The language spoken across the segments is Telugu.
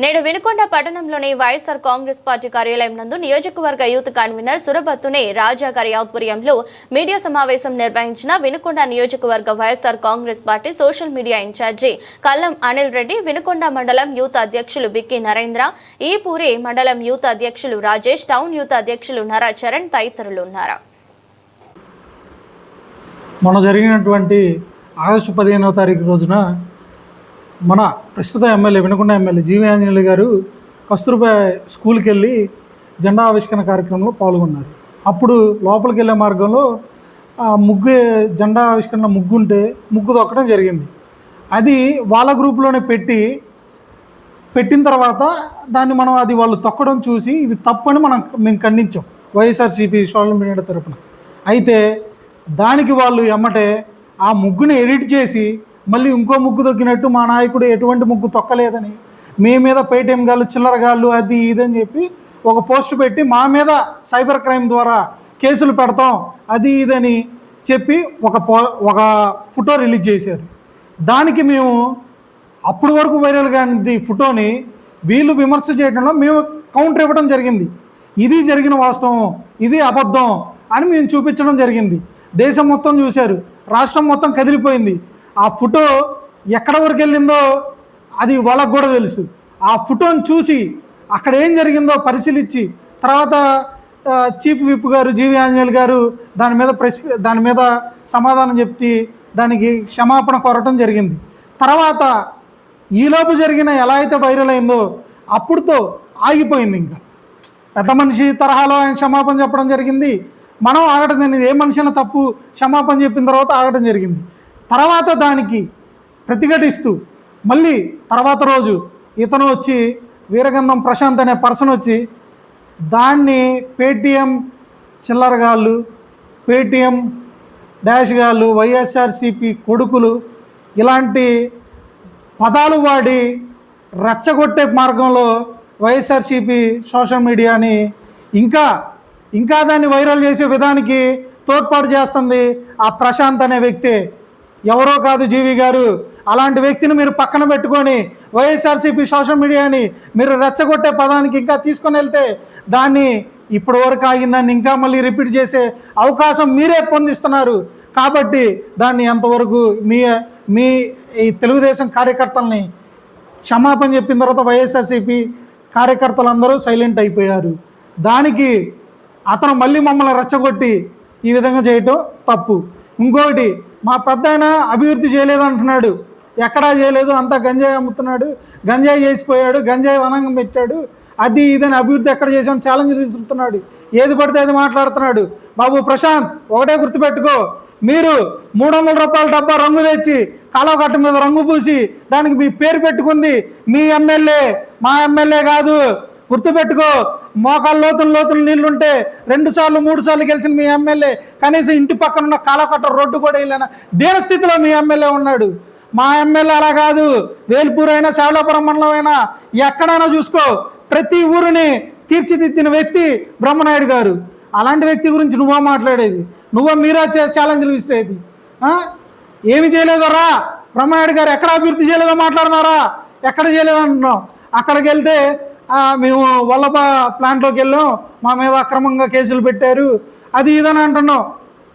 నేడు వినుకొండ పట్టణంలోని వైఎస్ఆర్ కాంగ్రెస్ పార్టీ కార్యాలయం నందు నియోజకవర్గ యూత్ కన్వీనర్ సురభత్తునే రాజా గారి ఆధ్వర్యంలో మీడియా సమావేశం నిర్వహించిన వినుకొండ నియోజకవర్గ YSR Congress party social media incharge Kallam Anil Reddy Vinukonda మండలం యూత్ అధ్యక్షులు బిక్కి నరేంద్ర ఈపూరి మండలం యూత్ అధ్యక్షులు రాజేష్ టౌన్ యూత్ అధ్యక్షులు నరా చరణ్ తదితరులు ఉన్నారు. మొన్న జరిగినటువంటి ఆగస్టు పదిహేనవ తారీఖు రోజున మన ప్రస్తుత ఎమ్మెల్యే వినకుండా ఎమ్మెల్యే జీవి ఆంజనేయులు గారు కస్తూర్బా స్కూల్కి వెళ్ళి జెండా ఆవిష్కరణ కార్యక్రమంలో పాల్గొన్నారు. అప్పుడు లోపలికి వెళ్ళే మార్గంలో ఆ ముగ్గు జెండా ఆవిష్కరణ ముగ్గు ఉంటే ముగ్గు దొక్కడం జరిగింది. అది వాళ్ళ గ్రూప్లోనే పెట్టి పెట్టిన తర్వాత దాన్ని మనం అది వాళ్ళు తొక్కడం చూసి ఇది తప్పని మనం మేము ఖండించాం వైఎస్ఆర్సీపీ సోషల్ మీడియా తరపున. అయితే దానికి వాళ్ళు ఎమ్మటే ఆ ముగ్గుని ఎడిట్ చేసి మళ్ళీ ఇంకో ముగ్గు తొక్కినట్టు మా నాయకుడు ఎటువంటి ముగ్గు తొక్కలేదని మీ మీద పేటీఎం గాళ్ళు చిల్లర గాళ్ళు అది ఇది అని చెప్పి ఒక పోస్ట్ పెట్టి మా మీద సైబర్ క్రైమ్ ద్వారా కేసులు పెడతాం అది ఇదని చెప్పి ఒక పో ఒక ఫోటో రిలీజ్ చేశారు. దానికి మేము అప్పుడు వరకు వైరల్ కానిది ఫోటోని వీళ్ళు విమర్శ చేయడంలో మేము కౌంటర్ ఇవ్వడం జరిగింది. ఇది జరిగిన వాస్తవం ఇది అబద్ధం అని మేము చూపించడం జరిగింది. దేశం మొత్తం చూశారు రాష్ట్రం మొత్తం కదిలిపోయింది. ఆ ఫోటో ఎక్కడ వరకు వెళ్ళిందో అది వాళ్ళకు కూడా తెలుసు. ఆ ఫోటోని చూసి అక్కడ ఏం జరిగిందో పరిశీలించి తర్వాత చీఫ్ విప్ గారు జీవి ఆంజనేయులు గారు దాని మీద ప్రెస్ దాని మీద సమాధానం చెప్తే దానికి క్షమాపణ కోరటం జరిగింది. తర్వాత ఈలోపు జరిగిన ఎలా అయితే వైరల్ అయిందో అప్పుడుతో ఆగిపోయింది ఇంకా. పెద్ద మనిషి తరహాలో ఆయన క్షమాపణ చెప్పడం జరిగింది. మనం ఆగడం జరిగింది. ఏ మనిషి అయినా తప్పు క్షమాపణ చెప్పిన తర్వాత ఆగటం జరిగింది. తర్వాత దానికి ప్రతిఘటిస్తూ మళ్ళీ తర్వాత రోజు ఇతను వచ్చి వీరగంధం ప్రశాంత్ అనే పర్సన్ వచ్చి దాన్ని పేటిఎం చిల్లరగాళ్ళు పేటిఎం డాష్ గాళ్ళు వైఎస్ఆర్సిపి కొడుకులు ఇలాంటి పదాలు వాడి రెచ్చగొట్టే మార్గంలో వైఎస్ఆర్సీపీ సోషల్ మీడియాని ఇంకా ఇంకా దాన్ని వైరల్ చేసే విధానికి తోడ్పాటు చేస్తుంది ఆ ప్రశాంత్ అనే వ్యక్తే. ఎవరో కాదు జీవి గారు. అలాంటి వ్యక్తిని మీరు పక్కన పెట్టుకొని వైఎస్ఆర్సీపీ సోషల్ మీడియాని మీరు రెచ్చగొట్టే పదానికి ఇంకా తీసుకొని వెళ్తే దాన్ని ఇప్పటి వరకు ఆగిందాన్ని ఇంకా మళ్ళీ రిపీట్ చేసే అవకాశం మీరే పొందిస్తున్నారు. కాబట్టి దాన్ని ఎంతవరకు మీ మీ ఈ తెలుగుదేశం కార్యకర్తల్ని క్షమాపణ చెప్పిన తర్వాత వైఎస్ఆర్సీపీ కార్యకర్తలందరూ సైలెంట్ అయిపోయారు. దానికి అతను మళ్ళీ మమ్మల్ని రెచ్చగొట్టి ఈ విధంగా చేయటం తప్పు. ఇంకొకటి మా పెద్దాయన అభివృద్ధి చేయలేదు అంటున్నాడు ఎక్కడా చేయలేదు అంతా గంజాయి అమ్ముతున్నాడు గంజాయి చేసిపోయాడు గంజాయి వనంగం పెట్టాడు. అది ఇదని అభివృద్ధి ఎక్కడ చేసాం ఛాలెంజ్ విసురుతున్నాడు. ఏది పడితే అది మాట్లాడుతున్నాడు. బాబు ప్రశాంత్ ఒకటే గుర్తుపెట్టుకో. మీరు మూడు వందల రూపాయల డబ్బా రంగు తెచ్చి కాలువకట్ట మీద రంగు పూసి దానికి మీ పేరు పెట్టుకుంది మీ ఎమ్మెల్యే. మా ఎమ్మెల్యే కాదు. గుర్తుపెట్టుకో మోకాలు లోతులు లోతులు నీళ్ళుంటే రెండు సార్లు మూడు సార్లు గెలిచిన మీ ఎమ్మెల్యే. కనీసం ఇంటి పక్కన ఉన్న కాలకట్ట రోడ్డు కూడా వెళ్ళిన దీన స్థితిలో మీ ఎమ్మెల్యే ఉన్నాడు? మా ఎమ్మెల్యే అలా కాదు. వేల్పూర్ అయినా శావలాపురం మండలం అయినా ఎక్కడైనా చూసుకో ప్రతి ఊరిని తీర్చిదిద్దిన వ్యక్తి బ్రహ్మనాయుడు గారు. అలాంటి వ్యక్తి గురించి నువ్వా మాట్లాడేది? నువ్వా మీరా ఛాలెంజ్లు విసిరేది? ఏమి చేయలేదో రా బ్రహ్మనాయుడు గారు ఎక్కడ అభివృద్ధి చేయలేదో మాట్లాడుతున్నారా? ఎక్కడ చేయలేదో అంటున్నాం అక్కడికి వెళ్తే మేము వల్లభ ప్లాంట్లోకి వెళ్ళాం. మా మీద అక్రమంగా కేసులు పెట్టారు. అది ఇదని అంటున్నాం.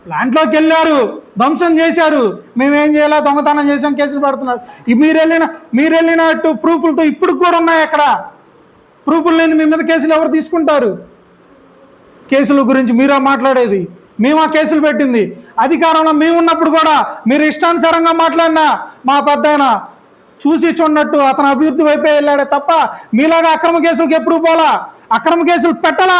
ప్లాంట్లోకి వెళ్ళారు. ధ్వంసం చేశారు. మేమేం చేయాలా? దొంగతనం చేసాం కేసులు పెడుతున్నారు. మీరు వెళ్ళిన మీరు వెళ్ళినట్టు ప్రూఫ్లతో ఇప్పుడు కూడా ఉన్నాయి అక్కడ. ప్రూఫ్లు లేని మీ మీద కేసులు ఎవరు తీసుకుంటారు? కేసుల గురించి మీరా మాట్లాడేది? మేము ఆ కేసులు పెట్టింది. అధికారంలో మేము ఉన్నప్పుడు కూడా మీరు ఇష్టానుసారంగా మాట్లాడినా మా పెద్దాయన చూసి చూడనట్టు అతను అభివృద్ధి వైపే వెళ్ళాడే తప్ప మీలాగా అక్రమ కేసులకు ఎప్పుడు పోలా? అక్రమ కేసులు పెట్టలా?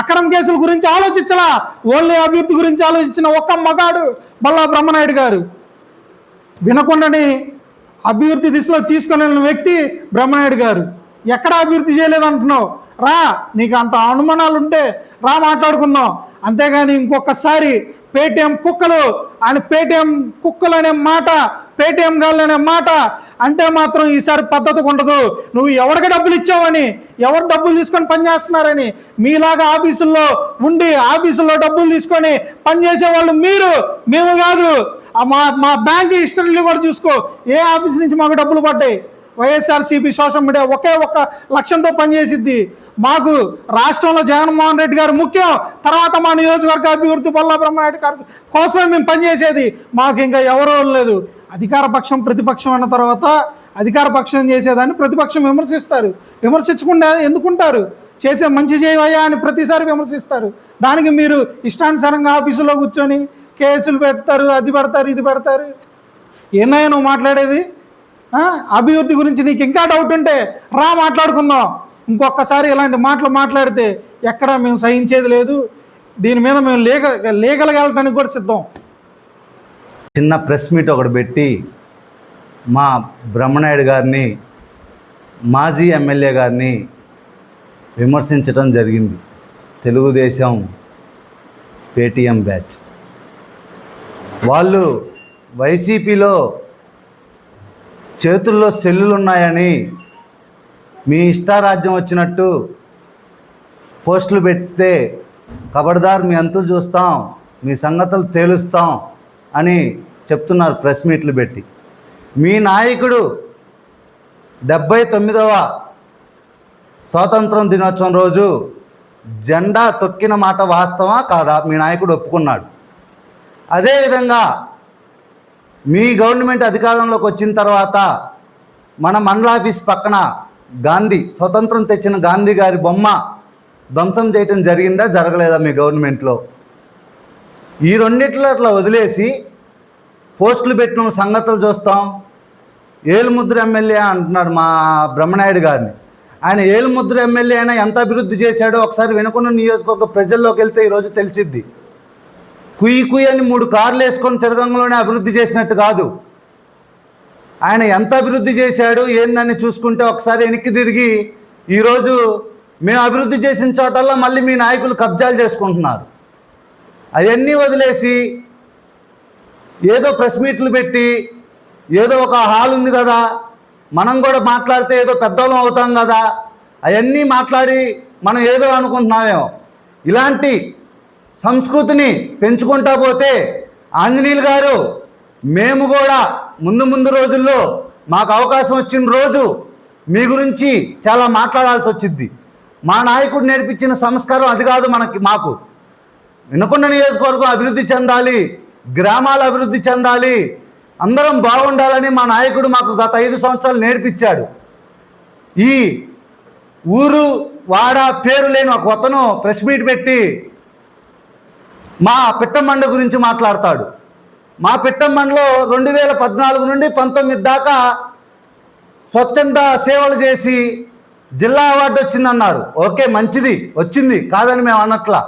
అక్రమ కేసుల గురించి ఆలోచించలా? ఓన్లీ అభివృద్ధి గురించి ఆలోచించిన ఒక్క మగాడు బల్లా బ్రహ్మనాయుడు గారు. వినకుండాని అభివృద్ధి దిశలో తీసుకుని వెళ్ళిన వ్యక్తి బ్రహ్మనాయుడు గారు. ఎక్కడ అభివృద్ధి చేయలేదు అంటున్నావు రా నీకు అంత అనుమానాలు ఉంటే రా మాట్లాడుకుందాం. అంతేగాని ఇంకొకసారి పేటిఎం కుక్కలు అని పేటిఎం కుక్కలు అనే మాట పేటిఎం గాళ్ళు అనే మాట అంటే మాత్రం ఈసారి పద్ధతి ఉండదు. నువ్వు ఎవరికి డబ్బులు ఇచ్చావని ఎవరు డబ్బులు తీసుకొని పనిచేస్తున్నారని మీలాగా ఆఫీసుల్లో ఉండి ఆఫీసుల్లో డబ్బులు తీసుకొని పనిచేసే వాళ్ళు మీరు మేము కాదు. మా మా బ్యాంక్ హిస్టరీలు కూడా చూసుకో. ఏ ఆఫీస్ నుంచి మాకు డబ్బులు పడ్డాయి? వైఎస్ఆర్సీపీ సోషల్ మీడియా ఒకే ఒక్క లక్ష్యంతో పనిచేసిద్ది. మాకు రాష్ట్రంలో జగన్మోహన్ రెడ్డి గారు ముఖ్యం. తర్వాత మా నియోజకవర్గ అభివృద్ధి బొల్లా బ్రహ్మనాయుడు గారు కోసమే మేము పనిచేసేది. మాకు ఇంకా ఎవరో లేదు. అధికార పక్షం ప్రతిపక్షం అన్న తర్వాత అధికార పక్షం చేసేదాన్ని ప్రతిపక్షం విమర్శిస్తారు. విమర్శించకుండా ఎందుకుంటారు? చేసే మంచి చేయవయ్యా అని ప్రతిసారి విమర్శిస్తారు. దానికి మీరు ఇష్టానుసారంగా ఆఫీసులో కూర్చొని కేసులు పెడతారు అది పెడతారు ఇది పెడతారు. ఏనాయా నువ్వు మాట్లాడేది? అభివృద్ధి గురించి నీకు ఇంకా డౌట్ ఉంటే రా మాట్లాడుకుందాం. ఇంకొకసారి ఇలాంటి మాటలు మాట్లాడితే ఎక్కడ మేము సహించేది లేదు. దీని మీద మేము లేక లీగల్గా వెళ్ళటానికి కూడా సిద్ధం. చిన్న ప్రెస్ మీట్ ఒకటి పెట్టి మా బ్రహ్మనాయుడు గారిని మాజీ ఎమ్మెల్యే గారిని విమర్శించడం జరిగింది. Telugu Desam Paytm batch. వాళ్ళు వైసీపీలో చేతుల్లో సెల్లులు ఉన్నాయని మీ ఇష్టారాజ్యం వచ్చినట్టు పోస్టులు పెడితే కబడ్దార్ మీ అంతు చూస్తాం మీ సంగతులు తేలుస్తాం అని చెప్తున్నారు ప్రెస్ మీట్లు పెట్టి. మీ నాయకుడు డెబ్భై తొమ్మిదవ స్వాతంత్రం దినోత్సవం రోజు జెండా తొక్కిన మాట వాస్తవా కాదా? మీ నాయకుడు ఒప్పుకున్నాడు. అదేవిధంగా మీ గవర్నమెంట్ అధికారంలోకి వచ్చిన తర్వాత మన మండల ఆఫీస్ పక్కన గాంధీ స్వతంత్రం తెచ్చిన గాంధీ గారి బొమ్మ ధ్వంసం చేయటం జరిగిందా జరగలేదా మీ గవర్నమెంట్లో? ఈ రెండిట్లో అట్లా వదిలేసి పోస్టులు పెట్టిన సంగతులు చూస్తాం. ఏలుముద్ర ఎమ్మెల్యే అంటున్నాడు మా బ్రహ్మనాయుడు గారిని. ఆయన ఏలుముద్ర ఎమ్మెల్యే అయినా ఎంత అభివృద్ధి చేశాడో ఒకసారి వినకుండా నియోజకవర్గ ప్రజల్లోకి వెళ్తే ఈరోజు తెలిసిద్ది. కుయ్యి కుయి అని మూడు కార్లు వేసుకొని తిరగంలోనే అభివృద్ధి చేసినట్టు కాదు. ఆయన ఎంత అభివృద్ధి చేశాడు ఏందని చూసుకుంటే ఒకసారి వెనక్కి తిరిగి ఈరోజు మేము అభివృద్ధి చేసిన చోటల్లో మళ్ళీ మీ నాయకులు కబ్జాలు చేసుకుంటున్నారు. అవన్నీ వదిలేసి ఏదో ప్రెస్ మీట్లు పెట్టి ఏదో ఒక హాల్ ఉంది కదా మనం కూడా మాట్లాడితే ఏదో పెద్దోళ్ళం అవుతాం కదా అవన్నీ మాట్లాడి మనం ఏదో అనుకుంటున్నామేమో. ఇలాంటి సంస్కృతిని పెంచుకుంటా పోతే ఆంజనేయులు గారు మేము కూడా ముందు ముందు రోజుల్లో మాకు అవకాశం వచ్చిన రోజు మీ గురించి చాలా మాట్లాడాల్సి వచ్చింది. మా నాయకుడు నేర్పించిన సంస్కారం అది కాదు మనకి మాకు. వినకొండ నియోజకవర్గం అభివృద్ధి చెందాలి గ్రామాలు అభివృద్ధి చెందాలి అందరం బాగుండాలని మా నాయకుడు మాకు గత ఐదు సంవత్సరాలు నేర్పించాడు. ఈ ఊరు వాడ పేరు లేని ఒక కొత్తను ప్రెస్ మీట్ పెట్టి మా పిట్టమండ గురించి మాట్లాడతాడు. మా పిట్టమ్మండలో రెండు వేల పద్నాలుగు నుండి పంతొమ్మిది దాకా స్వచ్ఛంద సేవలు చేసి జిల్లా అవార్డు వచ్చిందన్నారు. ఓకే మంచిది వచ్చింది కాదని మేము అన్నట్లా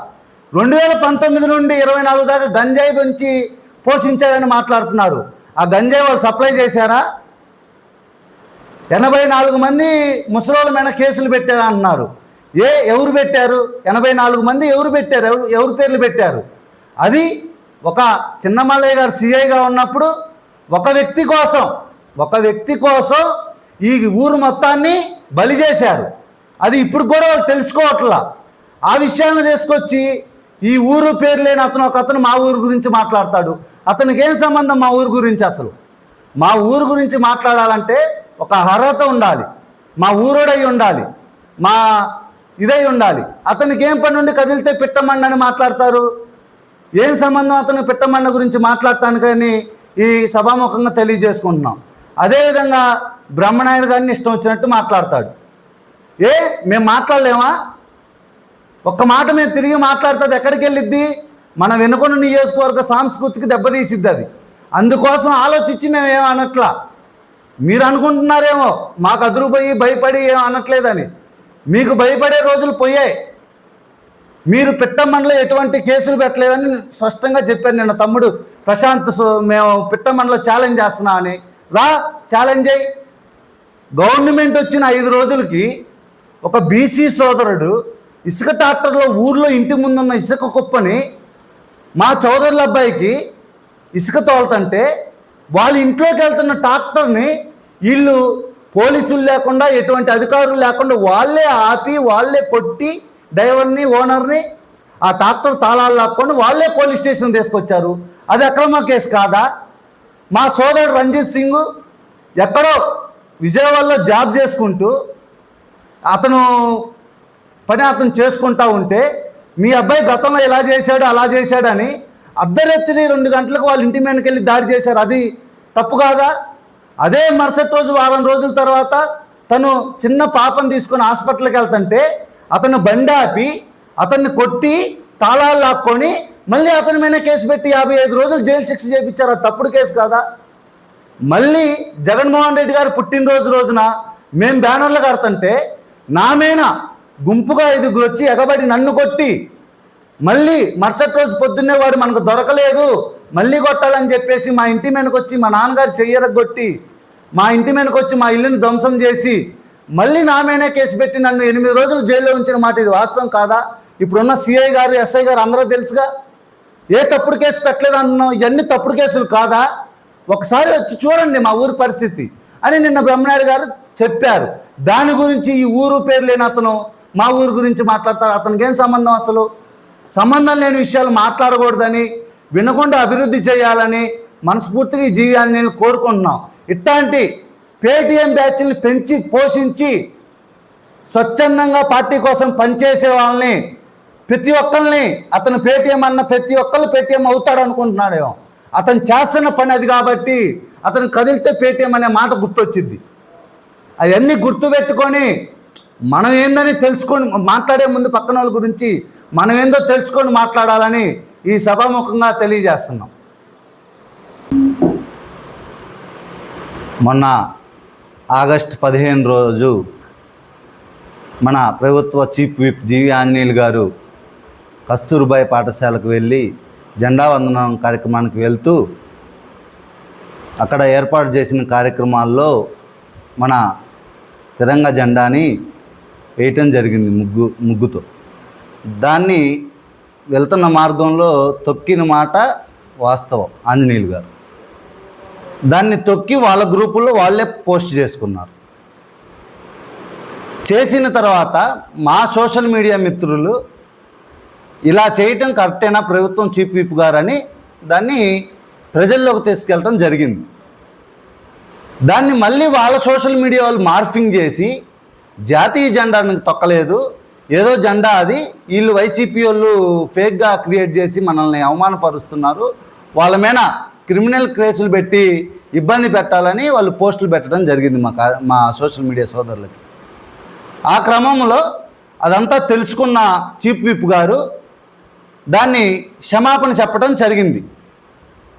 రెండు వేల పంతొమ్మిది నుండి ఇరవై నాలుగు దాకా గంజాయి పెంచి పోషించారని మాట్లాడుతున్నారు. ఆ గంజాయి వాళ్ళు సప్లై చేశారా? ఎనభై నాలుగు మంది ముసలోళ్ళ మీద కేసులు పెట్టారు అంటున్నారు. ఏ ఎవరు పెట్టారు? ఎనభై నాలుగు మంది ఎవరు పెట్టారు? ఎవరు ఎవరు పేర్లు పెట్టారు? అది ఒక చిన్నమల్లయ్య గారు సిఐగా ఉన్నప్పుడు ఒక వ్యక్తి కోసం ఒక వ్యక్తి కోసం ఈ ఊరు మొత్తాన్ని బలి చేశారు. అది ఇప్పుడు కూడా వాళ్ళు తెలుసుకోవట్లా. ఆ విషయాన్ని తీసుకొచ్చి ఈ ఊరు పేరు లేని అతను ఒక అతను మా ఊరు గురించి మాట్లాడతాడు. అతనికి ఏం సంబంధం మా ఊరు గురించి అసలు? మా ఊరు గురించి మాట్లాడాలంటే ఒక అర్హత ఉండాలి. మా ఊరోడై ఉండాలి. మా ఇదై ఉండాలి. అతనికి ఏం పని ఉండి కదిలితే పిట్టమండని అని మాట్లాడతారు? ఏం సంబంధం అతను పిట్టమన్న గురించి మాట్లాడటానికని ఈ సభాముఖంగా తెలియజేసుకుంటున్నాం. అదేవిధంగా బ్రహ్మనాయుడు గారిని ఇష్టం వచ్చినట్టు మాట్లాడతాడు. ఏ? మేము మాట్లాడలేమా? ఒక్క మాట మేము తిరిగి మాట్లాడుతుంది ఎక్కడికి వెళ్ళిద్ది? మన వెనుకొన్న నియోజకవర్గ సాంస్కృతికి దెబ్బతీసిద్ది అది. అందుకోసం ఆలోచించి మేము ఏం అనట్లా? మీరు అనుకుంటున్నారేమో మాకు అదురుపోయి భయపడి ఏం అనట్లేదని. మీకు భయపడే రోజులు పోయాయి. మీరు పిట్టమండలో ఎటువంటి కేసులు పెట్టలేదని స్పష్టంగా చెప్పాను నిన్న తమ్ముడు ప్రశాంత్ మేము పిట్టమండలో ఛాలెంజ్ చేస్తున్నా అని. రా ఛాలెంజ్ అయ్యి గవర్నమెంట్ వచ్చిన ఐదు రోజులకి ఒక బీసీ సోదరుడు ఇసుక ట్రాక్టర్లో ఊర్లో ఇంటి ముందున్న ఇసుక కుప్పని మా చౌదరుల అబ్బాయికి ఇసుక తోలుతుంటే వాళ్ళ ఇంట్లోకి వెళ్తున్న ట్రాక్టర్ని వీళ్ళు పోలీసులు లేకుండా ఎటువంటి అధికారులు లేకుండా వాళ్ళే ఆపి వాళ్ళే కొట్టి డ్రైవర్ని ఓనర్ని ఆ ట్రాక్టర్ తాళాలు లాక్కొని వాళ్ళే పోలీస్ స్టేషన్ తీసుకొచ్చారు. అది అక్రమ కేసు కాదా? మా సోదరుడు రంజిత్ సింగ్ ఎక్కడో విజయవాడలో జాబ్ చేసుకుంటూ అతను పని అతను చేసుకుంటా ఉంటే మీ అబ్బాయి గతంలో ఇలా చేశాడు అలా చేశాడని అర్ధరాత్రి రెండు గంటలకు వాళ్ళ ఇంటి మీదకి వెళ్ళి దాడి చేశారు. అది తప్పు కాదా? అదే మరుసటి రోజు వారం రోజుల తర్వాత తను చిన్న పాపను తీసుకొని హాస్పిటల్కి వెళ్తుంటే అతను బండి ఆపి అతన్ని కొట్టి తాళాలు లాక్కొని మళ్ళీ అతని మీద కేసు పెట్టి యాభై ఐదు రోజులు జైలు శిక్ష చేయించారు? అది తప్పుడు కేసు కాదా? మళ్ళీ జగన్మోహన్ రెడ్డి గారు పుట్టినరోజు రోజున మేము బ్యానర్లు కడుతుంటే నా మీద గుంపుగా ఐదుగురు వచ్చి ఎగబడి నన్ను కొట్టి మళ్ళీ మరుసటి రోజు పొద్దున్నే వాడు మనకు దొరకలేదు మళ్ళీ కొట్టాలని చెప్పేసి మా ఇంటి మీదకి వచ్చి మా నాన్నగారు చెయ్యరగొట్టి మా ఇంటి మీదకి వచ్చి మా ఇల్లుని ధ్వంసం చేసి మళ్ళీ నా మీదనే కేసు పెట్టి నన్ను ఎనిమిది రోజులు జైల్లో ఉంచిన మాట ఇది వాస్తవం కాదా? ఇప్పుడున్న సిఐ గారు ఎస్ఐ గారు అందరూ తెలుసుగా? ఏ తప్పుడు కేసు పెట్టలేదు అంటున్నావు ఇవన్నీ తప్పుడు కేసులు కాదా? ఒకసారి వచ్చి చూడండి మా ఊరి పరిస్థితి అని నిన్న బ్రహ్మనాయుడు గారు చెప్పారు. దాని గురించి ఈ ఊరు పేరు లేని అతను మా ఊరు గురించి మాట్లాడతారు. అతనికి ఏం సంబంధం అసలు? సంబంధం లేని విషయాలు మాట్లాడకూడదని వినకుండా అభివృద్ధి చేయాలని మనస్ఫూర్తిగా ఈ జీవియాన్ని నేను కోరుకుంటున్నాం. ఇట్లాంటి పేటీఎం బ్యాచ్ని పెంచి పోషించి స్వచ్ఛందంగా పార్టీ కోసం పనిచేసే వాళ్ళని ప్రతి ఒక్కరిని అతను పేటీఎం అన్న ప్రతి ఒక్కరు పేటీఎం అవుతాడు అనుకుంటున్నాడేమో అతను చేస్తున్న పని అది కాబట్టి అతను కదిలితే పేటీఎం అనే మాట గుర్తొచ్చింది. అవన్నీ గుర్తుపెట్టుకొని మనం ఏందని తెలుసుకొని మాట్లాడే ముందు పక్కన వాళ్ళ గురించి మనం ఏందో తెలుసుకొని మాట్లాడాలని ఈ సభాముఖంగా తెలియజేస్తున్నాం. మొన్న ఆగస్ట్ పదిహేను రోజు మన ప్రభుత్వ చీఫ్ విప్ జీవి ఆంజనేయులు గారు కస్తూర్బాయ్ పాఠశాలకు వెళ్ళి జెండా వందనం కార్యక్రమానికి వెళ్తూ అక్కడ ఏర్పాటు చేసిన కార్యక్రమాల్లో మన తిరంగ జెండాని వేయటం జరిగింది ముగ్గు ముగ్గుతో. దాన్ని వెళ్తున్న మార్గంలో తొక్కిన మాట వాస్తవం ఆంజనేయులు గారు. దాన్ని తొక్కి వాళ్ళ గ్రూపుల్లో వాళ్ళే పోస్ట్ చేసుకున్నారు. చేసిన తర్వాత మా సోషల్ మీడియా మిత్రులు ఇలా చేయటం కరెక్టేనా? ప్రభుత్వం చీఫ్ విప్ గారని దాన్ని ప్రజల్లోకి తీసుకెళ్ళటం జరిగింది. దాన్ని మళ్ళీ వాళ్ళ సోషల్ మీడియా వాళ్ళు మార్ఫింగ్ చేసి జాతీయ జెండాను తొక్కలేదు. ఏదో జెండా అది. వీళ్ళు వైసీపీ వాళ్ళు ఫేక్గా క్రియేట్ చేసి మనల్ని అవమానపరుస్తున్నారు. వాళ్ళ మీద క్రిమినల్ కేసులు పెట్టి ఇబ్బంది పెట్టాలని వాళ్ళు పోస్టులు పెట్టడం జరిగింది మా మా సోషల్ మీడియా సోదరులకి. ఆ క్రమంలో అదంతా తెలుసుకున్న చీఫ్ విప్ గారు దాన్ని క్షమాపణ చెప్పడం జరిగింది.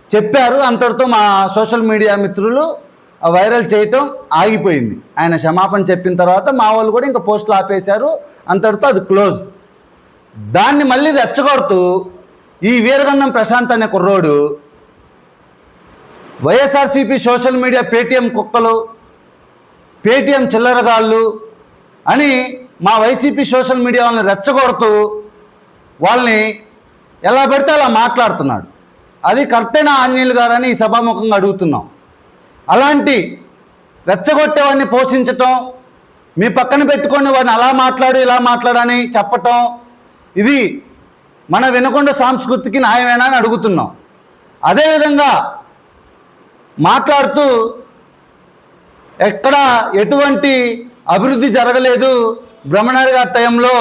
చెప్పారు అంతటితో మా సోషల్ మీడియా మిత్రులు వైరల్ చేయటం ఆగిపోయింది. ఆయన క్షమాపణ చెప్పిన తర్వాత మా వాళ్ళు కూడా ఇంకా పోస్టులు ఆపేశారు అంతటితో అది క్లోజ్. దాన్ని మళ్ళీ రెచ్చగొడుతూ ఈ వీరగన్నం ప్రశాంత్ అనే కుర్రోడు వైఎస్ఆర్సీపీ సోషల్ మీడియా పేటీఎం కుక్కలు పేటీఎం చిల్లరగాళ్ళు అని మా వైసీపీ సోషల్ మీడియా వాళ్ళని రెచ్చగొడుతూ వాళ్ళని ఎలా పెడితే అలా మాట్లాడుతున్నాడు. అది కరెక్టేనా ఆంజనేయులు గారని ఈ సభాముఖంగా అడుగుతున్నాం. అలాంటి రెచ్చగొట్టేవాడిని పోషించటం మీ పక్కన పెట్టుకొని వాడిని అలా మాట్లాడు ఇలా మాట్లాడని చెప్పటం ఇది మన వినకొండ సంస్కృతికి న్యాయమేనా అని అడుగుతున్నాం. అదేవిధంగా మాట్లాడుతూ ఎక్కడ ఎటువంటి అభివృద్ధి జరగలేదు బ్రహ్మణారి గారి టైంలో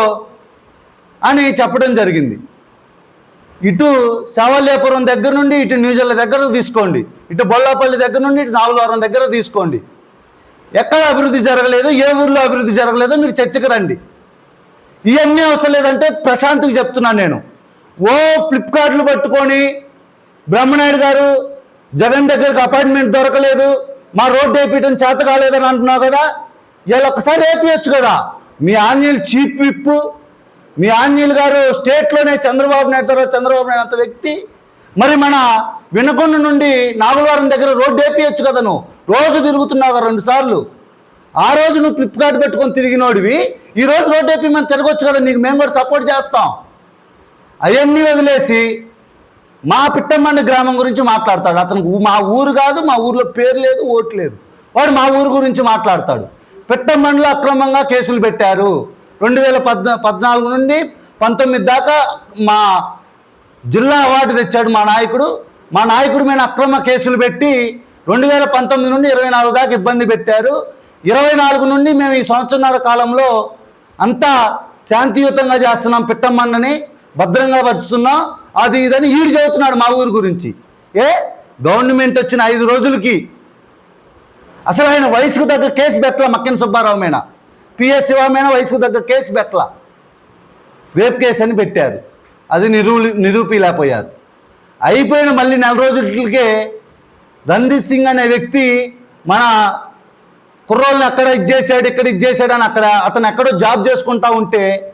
అని చెప్పడం జరిగింది. ఇటు శావల్యాపురం దగ్గర నుండి ఇటు న్యూజల్ల దగ్గర తీసుకోండి. ఇటు బొల్లాపల్లి దగ్గర నుండి ఇటు నాగులవరం దగ్గర తీసుకోండి. ఎక్కడ అభివృద్ధి జరగలేదు ఏ ఊర్లో అభివృద్ధి జరగలేదో మీరు చర్చకు రండి. ఇవన్నీ అవసరం లేదంటే ప్రశాంత్కి చెప్తున్నాను నేను. ఓ ఫ్లిప్కార్ట్లు పట్టుకొని బ్రహ్మనాయుడు గారు జగన్ దగ్గరకు అపాయింట్మెంట్ దొరకలేదు. మా రోడ్డు వేపించడం చేత కాలేదని అంటున్నావు కదా? ఇలా ఒక్కసారి వేపించచ్చు కదా? మీ ఆంజనేయులు చీప్ విప్పు మీ ఆంజనేయులు గారు స్టేట్లోనే చంద్రబాబు నాయుడు తర్వాత చంద్రబాబు నాయుడు అంత వ్యక్తి. మరి మన వినకొండ నుండి నాగవారం దగ్గర రోడ్డు వేపించచ్చు కదా నువ్వు? రోజు తిరుగుతున్నావు కదా రెండు సార్లు. ఆ రోజు నువ్వు ఫ్లిప్కార్ట్ పెట్టుకొని తిరిగినోడివి. ఈ రోజు రోడ్డు వేపి మనం తిరగొచ్చు కదా నీకు? మేము కూడా సపోర్ట్ చేస్తాం. అవన్నీ వదిలేసి మా పిట్టమండి గ్రామం గురించి మాట్లాడతాడు. అతనికి మా ఊరు కాదు మా ఊర్లో పేరు లేదు ఓటు లేదు. వాడు మా ఊరు గురించి మాట్లాడతాడు. పిట్టమండిలో అక్రమంగా కేసులు పెట్టారు. రెండు వేల పద్నా పద్నాలుగు నుండి పంతొమ్మిది దాకా మా జిల్లా అవార్డు తెచ్చాడు మా నాయకుడు. మా నాయకుడి మీద అక్రమ కేసులు పెట్టి రెండు వేల పంతొమ్మిది నుండి ఇరవై నాలుగు దాకా ఇబ్బంది పెట్టారు. ఇరవై నాలుగు నుండి మేము ఈ సంవత్సరన్నర కాలంలో అంతా శాంతియుతంగా చేస్తున్నాం పిట్టమ్మన్నని భద్రంగా పరుస్తున్నాం. అది ఇదని ఈడు చదువుతున్నాడు మా ఊరి గురించి. ఏ? గవర్నమెంట్ వచ్చిన ఐదు రోజులకి అసలు ఆయన వయసుకు తగ్గ కేసు పెట్టలా మక్కిన సుబ్బారావు మీద పిఎస్ శివ వయసుకు తగ్గ కేసు పెట్టల? రేప్ కేసు అని పెట్టారు. అది నిరూ నిరూపిలేకపోయారు అయిపోయిన మళ్ళీ నెల రోజులకే రణ్దీప్ సింగ్ అనే వ్యక్తి మన కుర్రోళ్ళని అక్కడ ఇచ్చేసాడు ఇక్కడ ఇచ్చేసాడు అని అక్కడ అతను ఎక్కడో జాబ్ చేసుకుంటా ఉంటే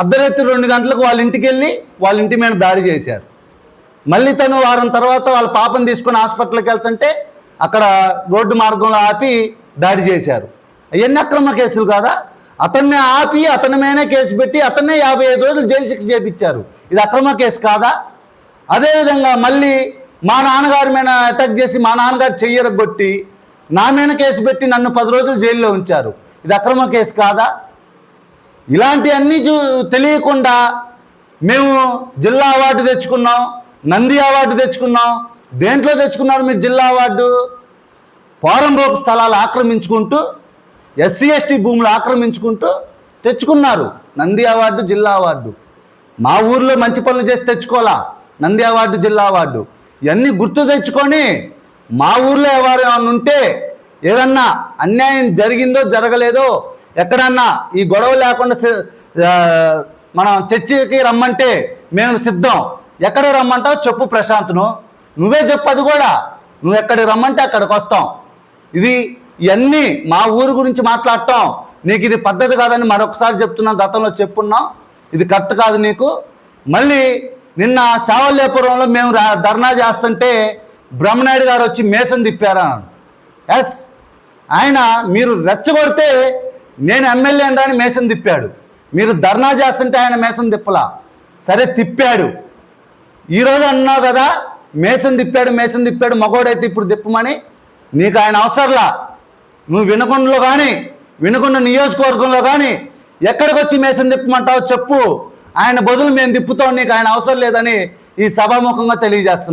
అర్ధరాత్రి రెండు గంటలకు వాళ్ళ ఇంటికి వెళ్ళి వాళ్ళ ఇంటి మీద దాడి చేశారు. మళ్ళీ తను వారం తర్వాత వాళ్ళ పాపను తీసుకొని హాస్పిటల్కి వెళ్తుంటే అక్కడ రోడ్డు మార్గంలో ఆపి దాడి చేశారు. అవన్నీ అక్రమ కేసులు కాదా? అతన్ని ఆపి అతని మీదనే కేసు పెట్టి అతన్నే యాభై ఐదు రోజులు జైలు శిక్ష చేపించారు. ఇది అక్రమ కేసు కాదా? అదేవిధంగా మళ్ళీ మా నాన్నగారి మీద అటాక్ చేసి మా నాన్నగారు చెయ్యరగొట్టి నా మీద కేసు పెట్టి నన్ను పది రోజులు జైల్లో ఉంచారు. ఇది అక్రమ కేసు కాదా? ఇలాంటివన్నీ చూ తెలియకుండా మేము జిల్లా అవార్డు తెచ్చుకున్నాం నంది అవార్డు తెచ్చుకున్నాం దేంట్లో తెచ్చుకున్నారు మీరు జిల్లా అవార్డు? పోరంబోకు స్థలాలు ఆక్రమించుకుంటూ ఎస్సీ ఎస్టీ భూములు ఆక్రమించుకుంటూ తెచ్చుకున్నారు. నంది అవార్డు జిల్లా అవార్డు. మా ఊర్లో మంచి పనులు చేసి తెచ్చుకోవాలా? నంది అవార్డు జిల్లా అవార్డు. ఇవన్నీ గుర్తు తెచ్చుకొని మా ఊర్లో ఎవరు ఏమన్నా ఉంటే ఏదన్నా అన్యాయం జరిగిందో జరగలేదో ఎక్కడన్నా ఈ గొడవ లేకుండా మనం చర్చికి రమ్మంటే మేము సిద్ధం. ఎక్కడ రమ్మంటావు చెప్పు ప్రశాంత్ను. నువ్వే చెప్పు అది కూడా. నువ్వు ఎక్కడికి రమ్మంటే అక్కడికి వస్తాం. ఇది ఇవన్నీ మా ఊరు గురించి మాట్లాడటం నీకు ఇది పద్ధతి కాదని మరొకసారి చెప్తున్నాం గతంలో చెప్పున్నాం. ఇది కరెక్ట్ కాదు నీకు. మళ్ళీ నిన్న శావల్యాపురంలో మేము రా- ధర్నా చేస్తుంటే బ్రహ్మనాయుడు గారు వచ్చి మేసం తిప్పారా ఎస్. ఆయన మీరు రెచ్చగొడితే నేను ఎమ్మెల్యే అని మేసం తిప్పాడు. మీరు ధర్నా చేస్తుంటే ఆయన మేసం తిప్పలా. సరే తిప్పాడు. ఈరోజు అన్నావు కదా మేసం తిప్పాడు మేసం తిప్పాడు మగోడైతే ఇప్పుడు తిప్పమని. నీకు ఆయన అవసరంలా. నువ్వు వినకొండలో కానీ వినకొండ నియోజకవర్గంలో కానీ ఎక్కడికి వచ్చి మేసం తిప్పమంటావు చెప్పు. ఆయన బదులు మేము తిప్పుతాం నీకు ఆయన అవసరం లేదని ఈ సభాముఖంగా తెలియజేస్తున్నాం.